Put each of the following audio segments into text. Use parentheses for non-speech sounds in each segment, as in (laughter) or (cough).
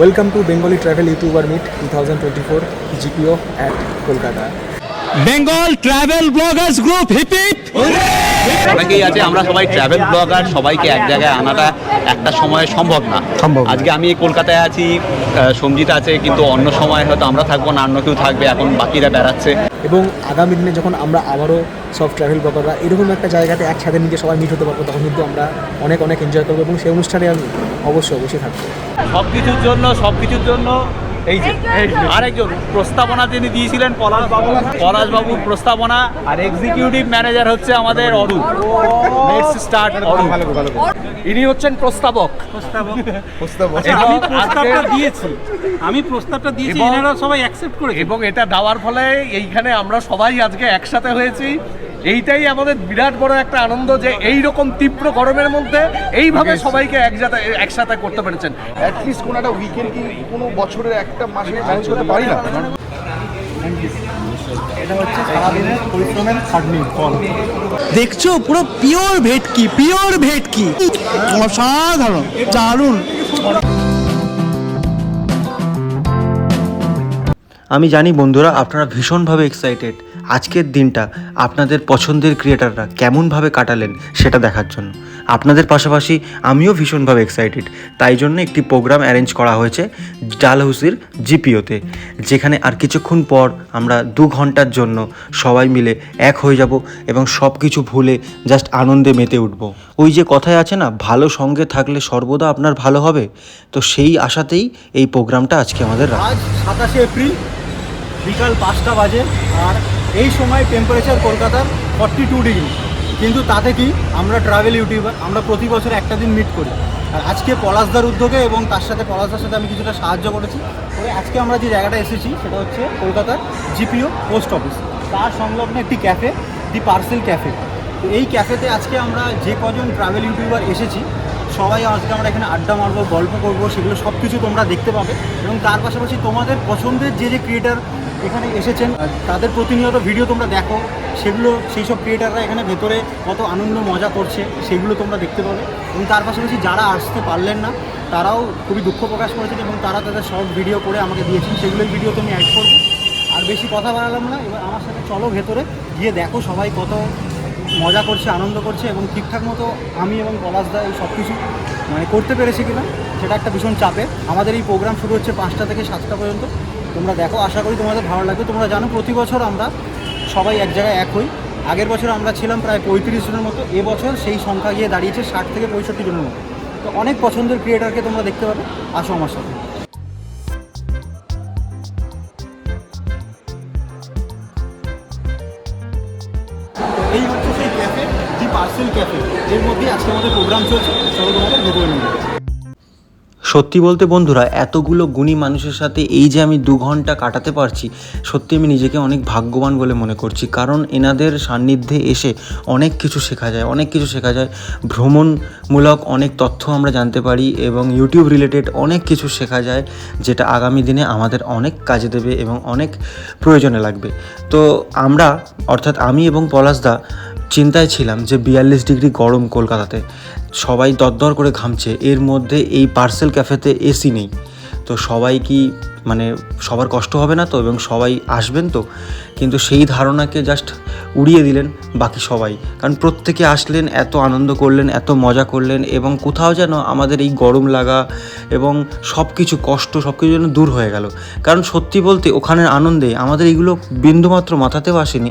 Welcome to Bengali travel YouTuber meet two thousand twenty four GPO at Kolkata Bengal travel bloggers group hip hip অনেকেই আছে আমরা সবাই travel blogger সবাইকে এক জায়গায় আনাটা একটা সময়ে সম্ভব না। সম্ভব আজকে আমি কলকাতায় আছি সঞ্জিত আছে কিন্তু অন্য সময় হয়তো আমরা থাকব না অন্য কেউ থাকবে এখন বাকিরা বেড়াচ্ছে। এবং আগামী দিনে যখন আমরা আবারও সব ট্রাভেল ব্লগাররা এরকম একটা জায়গাতে একসাথে নিজে সবাই মিট হতে পারব, তখন কিন্তু আমরা অনেক অনেক এনজয় করব এবং সেই অনুষ্ঠানে আমি অবশ্যই অবশ্যই থাকব। সব কিছুর জন্য সব কিছুর জন্য এই যে আরেকজন প্রস্তাবনা যিনি দিয়েছিলেন পলাশ বাবু। পলাশ বাবুর প্রস্তাবনা। আর এক্সিকিউটিভ ম্যানেজার হচ্ছে আমাদের অরূপ। Let's start Arup. ইনি হচ্ছেন প্রস্তাবক। আমি প্রস্তাবটা দিয়েছি। আমি প্রস্তাবটা দিয়েছি এনারা সবাই অ্যাকসেপ্ট করে এবং এটা দেওয়ার ফলে এইখানে আমরা সবাই আজকে একসাথে হয়েছি। এইটাই আমাদের বিরাট বড় একটা আনন্দ যে এই রকম তীব্র গরমের মধ্যে এইভাবে সবাইকে একসাথে একসাথে করতে পেরেছেন। অ্যাটলিস্ট কোনো একটা উইকেন্ড কি কোনো বছরের একটা মাসে ম্যানেজ করতে পারি না? দেখছ পুরো পিওর ভেটকি পিওর ভেটকি। অসাধারণ দারুণ। আমি জানি বন্ধুরা আপনারা ভীষণভাবে এক্সাইটেড আজকের দিনটা আপনাদের পছন্দের ক্রিয়েটাররা কেমনভাবে কাটালেন সেটা দেখার জন্য। আপনাদের পাশাপাশি আমিও ভীষণভাবে এক্সাইটেড তাই জন্য একটি প্রোগ্রাম অ্যারেঞ্জ করা হয়েছে ডালহাউসির জিপিওতে, যেখানে আর কিছুক্ষণ পর আমরা দু ঘণ্টার জন্য সবাই মিলে এক হয়ে যাব এবং সব কিছু ভুলে জাস্ট আনন্দে মেতে উঠব। ওই যে কথায় আছে না, ভালো সঙ্গে থাকলে সর্বদা আপনার ভালো হবে? তো সেই আশাতেই এই প্রোগ্রামটা আজকে আমাদের আজ সাতাশে এপ্রিল, বিকাল পাঁচটা বাজে আর এই সময় টেম্পারেচার কলকাতার ফর্টি টু ডিগ্রি কিন্তু তাতে কি? আমরা ট্রাভেল ইউটিউবার আমরা প্রতি বছর একটা দিন মিট করি। আর আজকে পলাশদার উদ্যোগে এবং তার সাথে, পলাশদার সাথে আমি কিছুটা সাহায্য করেছি। তবে আজকে আমরা যে জায়গাটা এসেছি, সেটা হচ্ছে কলকাতার জিপিও পোস্ট অফিস তার সংলগ্ন একটি ক্যাফে দি পার্সেল ক্যাফে তো এই ক্যাফেতে আজকে আমরা যে কজন ট্রাভেল ইউটিউবার এসেছি, সবাই আজকে আমরা এখানে আড্ডা মারবো, গল্প করব, সেগুলো সব কিছু তোমরা দেখতে পাবে। এবং তার পাশাপাশি তোমাদের পছন্দের যে যে ক্রিয়েটার এখানে এসেছেন। তাদের প্রতিনিয়ত ভিডিও তোমরা দেখো। সেগুলো সেই সব ক্রিয়েটাররা এখানে ভেতরে কত আনন্দ, মজা করছে, সেগুলো তোমরা দেখতে পাবে। এবং তার পাশাপাশি যারা আসতে পারলেন না, তারাও খুবই দুঃখ প্রকাশ করেছেন এবং তারা তাদের শর্ট ভিডিও করে আমাকে দিয়েছেন। সেগুলোই ভিডিও তুমি অ্যাড করব। আর বেশি কথা বাড়ালাম না, এবার আমার সাথে চলো ভেতরে, গিয়ে দেখো সবাই কত মজা করছে, আনন্দ করছে এবং ঠিকঠাক মতো আমি এবং পলাশদা এই সব কিছু মানে করতে পেরেছি কিনা, সেটা একটা ভীষণ চাপে আমাদের এই প্রোগ্রাম শুরু হচ্ছে পাঁচটা থেকে সাতটা পর্যন্ত। তোমরা দেখো, আশা করি তোমাদের ভালো লাগবে। তোমরা জানো, প্রতি বছর আমরা সবাই এক জায়গায় এক হই। আগের বছর আমরা ছিলাম প্রায় পঁয়ত্রিশ জনের মতো। এবছর সেই সংখ্যা গিয়ে দাঁড়িয়েছে ষাট থেকে পঁয়ষট্টি জনের মতো। তো অনেক পছন্দের ক্রিয়েটারকে তোমরা দেখতে পাবে। আসো আমার সাথে। এই হচ্ছে সেই ক্যাফে দি পার্সেল ক্যাফে এর মধ্যেই আজকে আমাদের প্রোগ্রাম চলছে। চলো তোমাদের ভেতরে নিয়ে। সত্যি বলতে বন্ধুরা, এতগুলো গুণী মানুষের সাথে এই যে আমি দু ঘণ্টা কাটাতে পারছি, সত্যি আমি নিজেকে অনেক ভাগ্যবান বলে মনে করছি। কারণ এনাদের সান্নিধ্যে এসে অনেক কিছু শেখা যায়, অনেক কিছু শেখা যায়। ভ্রমণমূলক অনেক তথ্য আমরা জানতে পারি এবং ইউটিউব রিলেটেড অনেক কিছু শেখা যায়, যেটা আগামী দিনে আমাদের অনেক কাজে দেবে এবং অনেক প্রয়োজনে লাগবে। তো আমরা, অর্থাৎ আমি এবং পলাশদা চিন্তায় ছিলাম যে বিয়াল্লিশ ডিগ্রি গরম কলকাতাতে। সবাই দরদর করে ঘামছে, এর মধ্যে এই পার্সেল ক্যাফেতে এসি নেই। তো সবাই কি মানে সবার কষ্ট হবে না তো এবং সবাই আসবেন তো। কিন্তু সেই ধারণাকে জাস্ট উড়িয়ে দিলেন বাকি সবাই। কারণ প্রত্যেকে আসলেন, এত আনন্দ করলেন, এত মজা করলেন এবং কোথাও যেন আমাদের এই গরম লাগা এবং সব কিছু কষ্ট সব কিছু যেন দূর হয়ে গেল। কারণ সত্যি বলতে ওখানের আনন্দে আমাদের এইগুলো বিন্দুমাত্র মাথাতেও আসেনি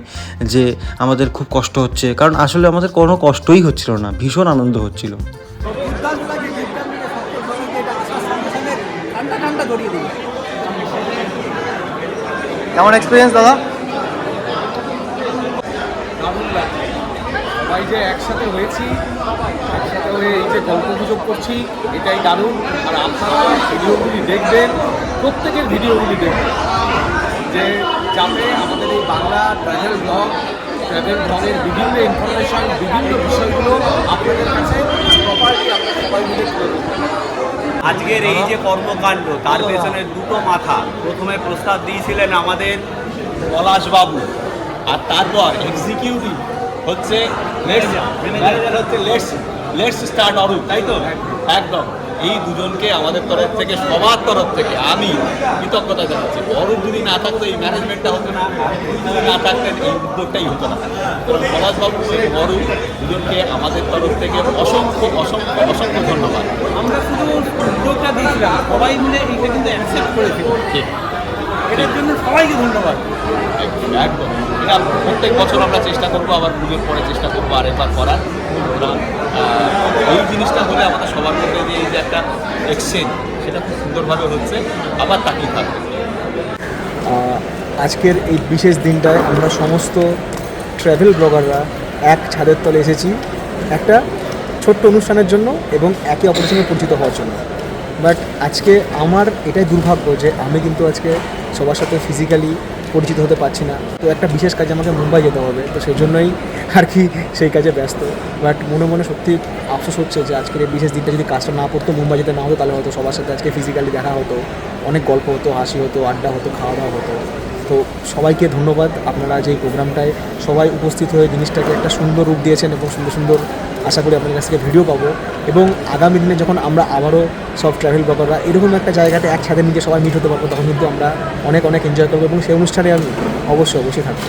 যে আমাদের খুব কষ্ট হচ্ছে। কারণ আসলে আমাদের কোনো কষ্টই হচ্ছিল না, ভীষণ আনন্দ হচ্ছিল ঠান্ডা ঠান্ডা গড়িয়ে দিই কেমন এক্সপিরিয়েন্স দাদা সবাই যে একসাথে হয়েছি, একসাথে হয়ে এই যে গল্প গুজব করছি, এটাই দারুণ আর আপনারা ভিডিওগুলি দেখবেন, প্রত্যেকের ভিডিওগুলি দেখবেন যে যাতে আমাদের এই বাংলা ট্রাভেল ব্লগ ট্রাভেল ব্লগের বিভিন্ন ইনফরমেশন বিভিন্ন বিষয়গুলো আপনাদের কাছে প্রপারলি আমরা সবাই মিলে। আজকের এই যে কর্মকাণ্ড তার পেছনে দুটো মাথা। প্রথমে প্রস্তাব দিয়েছিলেন আমাদের পলাশবাবু। আর তারপর এক্সিকিউটিভ হচ্ছে ম্যানেজার হচ্ছে লেটস। লেটস স্টার্ট অরূপ তাই তো? একদম। এই দুজনকে আমাদের তরফ থেকে সবার তরফ থেকে আমি কৃতজ্ঞতা জানাচ্ছি। অরূপ যদি না থাকতো এই ম্যানেজমেন্টটা হতো না যদি না থাকতেন এই উদ্যোগটাই হতো না। কারণ পলাশবাবু এবং অরূপ দুজনকে আমাদের তরফ থেকে অসংখ্য অসংখ্য অসংখ্য ধন্যবাদ। আমরা শুধু উদ্যোগটা দিয়েছিলাম সবাই মিলে এইটা কিন্তু অ্যাকসেপ্ট করেছিল ঠিক এটার জন্য সবাইকে ধন্যবাদ। একদম এটা প্রত্যেক বছর আমরা চেষ্টা করব আবার পুজোর পরে চেষ্টা করব আরেকবার করার। সুতরাং আহ, এই জিনিসটা হলে আমাদের সবার মধ্যে যে একটা এক্সচেঞ্জ সেটা খুব সুন্দরভাবে হচ্ছে, আবার তাকিয়ে থাকবে। আজকের এই বিশেষ দিনটায় আমরা সমস্ত ট্র্যাভেল ব্লগাররা এক ছাদের তলে এসেছি একটা ছোট্ট অনুষ্ঠানের জন্য এবং একে অপরের সঙ্গে পরিচিত হওয়ার জন্য। বাট আজকে আমার এটাই দুর্ভাগ্য যে আমি কিন্তু আজকে সবার সাথে ফিজিক্যালি পরিচিত হতে পারছি না। তো একটা বিশেষ কাজে আমাকে মুম্বাই যেতে হবে, তো সেই জন্যই আর কি সেই কাজে ব্যস্ত। বাট মনে মনে সত্যি আফসোস হচ্ছে যে আজকের এই বিশেষ দিনটা যদি কাজটা না পড়তো মুম্বাই যেতে না হতো, তাহলে হয়তো সবার সাথে আজকে ফিজিক্যালি দেখা হতো। অনেক গল্প হতো, হাসি হতো, আড্ডা হতো, খাওয়া দাওয়া হতো। তো সবাইকে ধন্যবাদ। আপনারা যে এই প্রোগ্রামটায় সবাই উপস্থিত হয়ে জিনিসটাকে একটা সুন্দর রূপ দিয়েছেন এবং সুন্দর সুন্দর আশা করি আপনাদের কাছ থেকে ভিডিও পাবো এবং আগামী দিনে যখন আমরা আবারও সব ট্রাভেল ব্লগাররা এরকম একটা জায়গাতে একসাথে নিচে সবাই মিট হতে পারব, তখন কিন্তু আমরা অনেক অনেক এনজয় করব এবং সেই অনুষ্ঠানে আমি অবশ্যই অবশ্যই থাকব।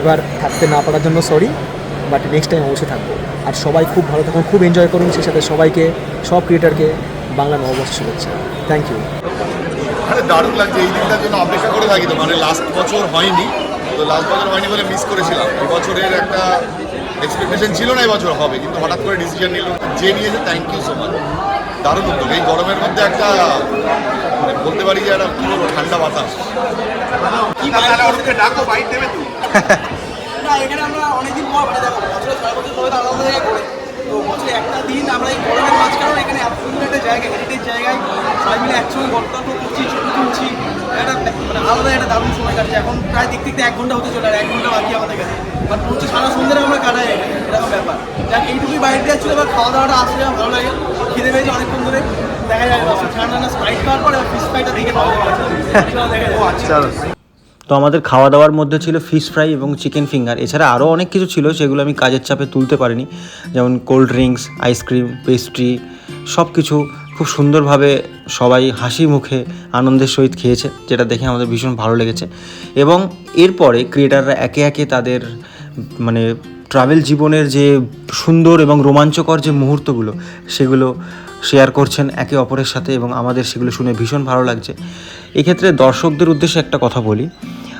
এবার থাকতে না পারার জন্য সরি বাট নেক্সট টাইম অবশ্যই থাকব। আর সবাই খুব ভালো থাকুন, খুব এনজয় করুন, সেই সাথে সবাইকে, সব ক্রিয়েটারকে বাংলা নববর্ষ শুভেচ্ছা। থ্যাংক ইউ দারুণ লাগছে। এই দিনটার জন্য অপেক্ষা করে থাকি তো মানে লাস্ট বছর হয়নি। তো লাস্ট বছর হয়নি বলে মিস করেছিলাম। এই বছরের একটা এক্সপেকটেশন ছিল না এই বছর হবে কিন্তু হঠাৎ করে ডিসিশন নিল। যে নিয়েছে থ্যাংক ইউ সো মাচ দারুণ উদ্যোগ। এই গরমের মধ্যে একটা মানে বলতে পারি যে একটা কী বলব ঠান্ডা বাতাস ডাকো বাইক দেবে তো। (laughs) না এখানে আমরা অনেকদিন পর মানে দেখো বছরে ছয় বছর ধরে আলাদা জায়গায় বছরে একটা দিন আমরা এই গরমের মাঝখানেও এখানে এত সুন্দর একটা জায়গা হেরিটেজ জায়গায় সবাই মিলে একসঙ্গে গল্প টল্প করছি ছবি তুলছি। একটা মানে আলাদা একটা দারুণ সময় কাটছে। এখন প্রায় দেখতে দেখতে এক ঘণ্টা হতে চলে আর এক ঘণ্টা বাকি আমাদের কাছে। বাট হচ্ছে সারা সন্ধ্যে আমরা কাটাই এরকম ব্যাপার। যাক এইটুকুই বাইরে দেওয়া ছিল এবার খাওয়া দাওয়াটা আসলে আমার ভালো লাগে। খিদে পেয়েছে অনেকক্ষণ ধরে। দেখা যায় ঠান্ডা ঠান্ডা স্প্রাইট খাওয়ার পরে ফিস ফ্রাইটা দেখে ভালো লাগে আচ্ছা। তো আমাদের খাওয়া দাওয়ার মধ্যে ছিল ফিশ ফ্রাই এবং চিকেন ফিঙ্গার এছাড়া আরও অনেক কিছু ছিল সেগুলো আমি কাজের চাপে তুলতে পারিনি। যেমন কোল্ড ড্রিঙ্কস আইসক্রিম পেস্ট্রি সব কিছু খুব সুন্দরভাবে সবাই হাসি মুখে আনন্দের সহিত খেয়েছে, যেটা দেখে আমাদের ভীষণ ভালো লেগেছে। এবং এরপরে ক্রিয়েটাররা একে একে তাদের মানে ট্রাভেল জীবনের যে সুন্দর এবং রোমাঞ্চকর যে মুহূর্তগুলো, সেগুলো শেয়ার করছেন একে অপরের সাথে এবং আমাদের সেগুলো শুনে ভীষণ ভালো লাগছে। এক্ষেত্রে দর্শকদের উদ্দেশ্যে একটা কথা বলি।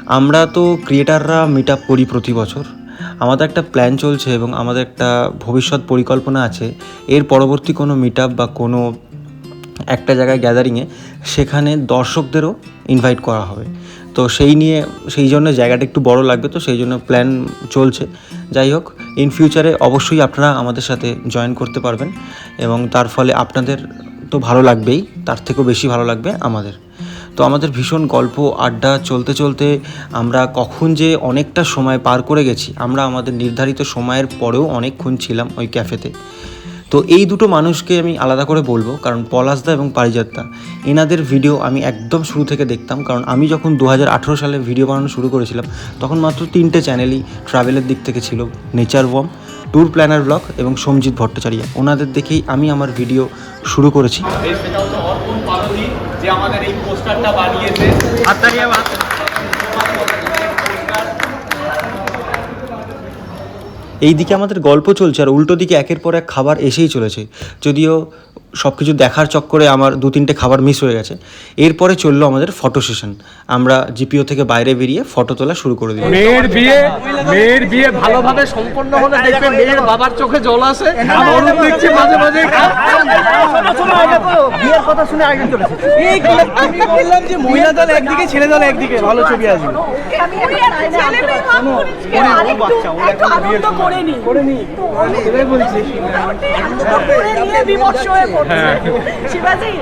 আমরা তো ক্রিয়েটাররা মিট আপ করি প্রতি বছর। আমাদের একটা প্ল্যান চলছে এবং আমাদের একটা ভবিষ্যৎ পরিকল্পনা আছে। এর পরবর্তী কোনো মিট আপ বা কোনো একটা জায়গায় গ্যাদারিংয়ে সেখানে দর্শকদেরও ইনভাইট করা হবে। তো সেই নিয়ে, সেই জন্য জায়গাটা একটু বড় লাগবে, তো সেই জন্য প্ল্যান চলছে। যাই হোক ইন ফিউচারে অবশ্যই আপনারা আমাদের সাথে জয়েন করতে পারবেন এবং তার ফলে আপনাদের তো ভালো লাগবেই, তার থেকেও বেশি ভালো লাগবে আমাদের। তো আমাদের ভীষণ গল্প, আড্ডা চলতে চলতে আমরা কখন যে অনেকটা সময় পার করে গেছি, আমরা আমাদের নির্ধারিত সময়ের পরেও অনেকক্ষণ ছিলাম ওই ক্যাফেতে তো এই দুটো মানুষকে আমি আলাদা করে বলব, কারণ পলাশদা এবং পারিজাতদা এনাদের ভিডিও আমি একদম শুরু থেকে দেখতাম, কারণ আমি যখন দু হাজার আঠেরো সালে ভিডিও বানানো শুরু করেছিলাম, তখন মাত্র তিনটে চ্যানেলই ট্রাভেলের দিক থেকে ছিল nature warm tour planner blog এবং সঞ্জিত ভট্টাচার্য ওনাদের দেখেই আমি আমার ভিডিও শুরু করেছি। আমাদের এই পোস্টারটা বানিয়েছে। এই দিকে আমাদের গল্প চলছে আর উল্টো দিকে একের পর এক খাবার এসেই চলেছে। যদিও সব কিছু দেখার চক্করে আমার দু তিনটে খাবার মিস হয়ে গেছে। এরপরে চলল আমাদের ফটো সেশন আমরা জিপিও থেকে বাইরে বেরিয়ে ফটো তোলা শুরু করে দিলাম। মেয়ের বিয়ে মেয়ের বিয়ে ভালোভাবে সম্পন্ন হলে দেখবে মেয়ের বাবার চোখে জল আসে। অরূপ দেখছি মাঝে মাঝে বিয়ের কথা শুনে আগে চলেছে আমি বললাম যে মহিলা দল একদিকে ছেলে দল একদিকে। ভালো ছবি আসবে। শিবাজি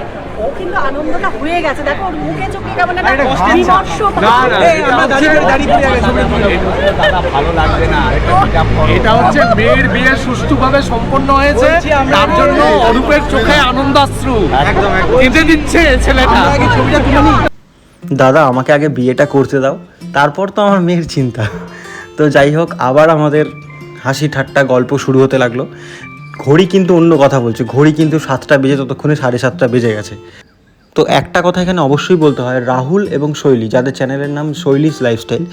ও কিন্তু আনন্দটা হয়ে গেছে। দেখো ওর মুখে চোখে কেমন একটা বিমর্ষ না, না, এই, আমরা দাঁড়িয়ে দাঁড়িয়ে পড়ে গেছি। দাদা ভালো লাগবে না। এটা meetup করো। এটা হচ্ছে মেয়ের বিয়ে সুষ্ঠুভাবে সম্পন্ন হয়েছে। তার জন্য অরূপের চোখে আনন্দাশ্রু। কেঁদে দিচ্ছে ছেলেটা। দাদা আমাকে আগে বিয়েটা করতে দাও। তারপর তো আমার মেয়ের চিন্তা। তো যাই হোক আবার আমাদের হাসি ঠাট্টা গল্প শুরু হতে লাগল। ঘড়ি কিন্তু অন্য কথা বলছে। ঘড়ি কিন্তু সাতটা বেজে ততক্ষণে সাড়ে সাতটা বেজে গেছে। তো একটা কথা এখানে অবশ্যই বলতে হয়, রাহুল এবং শৈলী, যাদের চ্যানেলের নাম শৈলীস লাইফস্টাইল,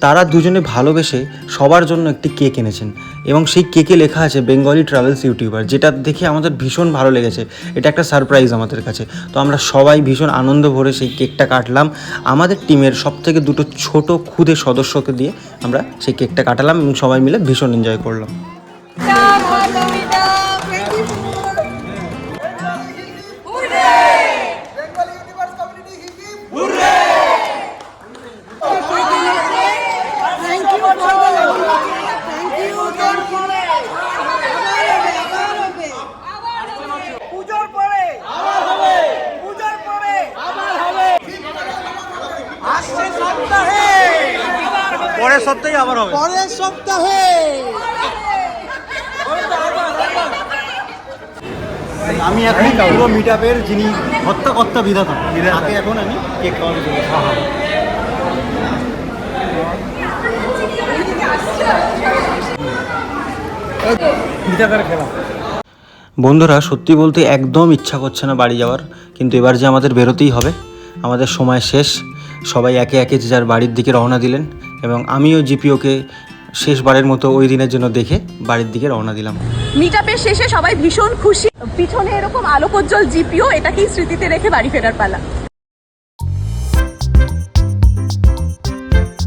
তারা দুজনে ভালোবেসে সবার জন্য একটি কেক এনেছেন। এবং সেই কেকে লেখা আছে বেঙ্গলি ট্রাভেলস ইউটিউবার, যেটা দেখে আমাদের ভীষণ ভালো লেগেছে। এটা একটা সারপ্রাইজ আমাদের কাছে। তো আমরা সবাই ভীষণ আনন্দ ভরে সেই কেকটা কাটলাম। আমাদের টিমের সব থেকে দুটো ছোট খুদে সদস্যকে দিয়ে আমরা সেই কেকটা কাটালাম এবং সবাই মিলে ভীষণ এনজয় করলাম। হবে। পরের সপ্তাহে। আমি এখন পুরো মিট আপের যিনি হত্যাকর্তা বিধাতা তাকে এখন আমি কেক বিধাতার খেলা। বন্ধুরা সত্যি বলতে একদম ইচ্ছা করছে না বাড়ি যাওয়ার কিন্তু এবার যে আমাদের বেরোতেই হবে আমাদের সময় শেষ। সবাই একে একে যে যার বাড়ির দিকে রওনা দিলেন এবং আমিও জিপিওকে শেষবারের মতো ওই দিনের জন্য দেখে বাড়ির দিকে রওনা দিলাম। মিটআপের শেষে সবাই ভীষণ খুশি। পিছনে এরকম আলোকোজ্জ্বল জিপিও এটাকেই স্মৃতিতে রেখে বাড়ি ফেরার পালা।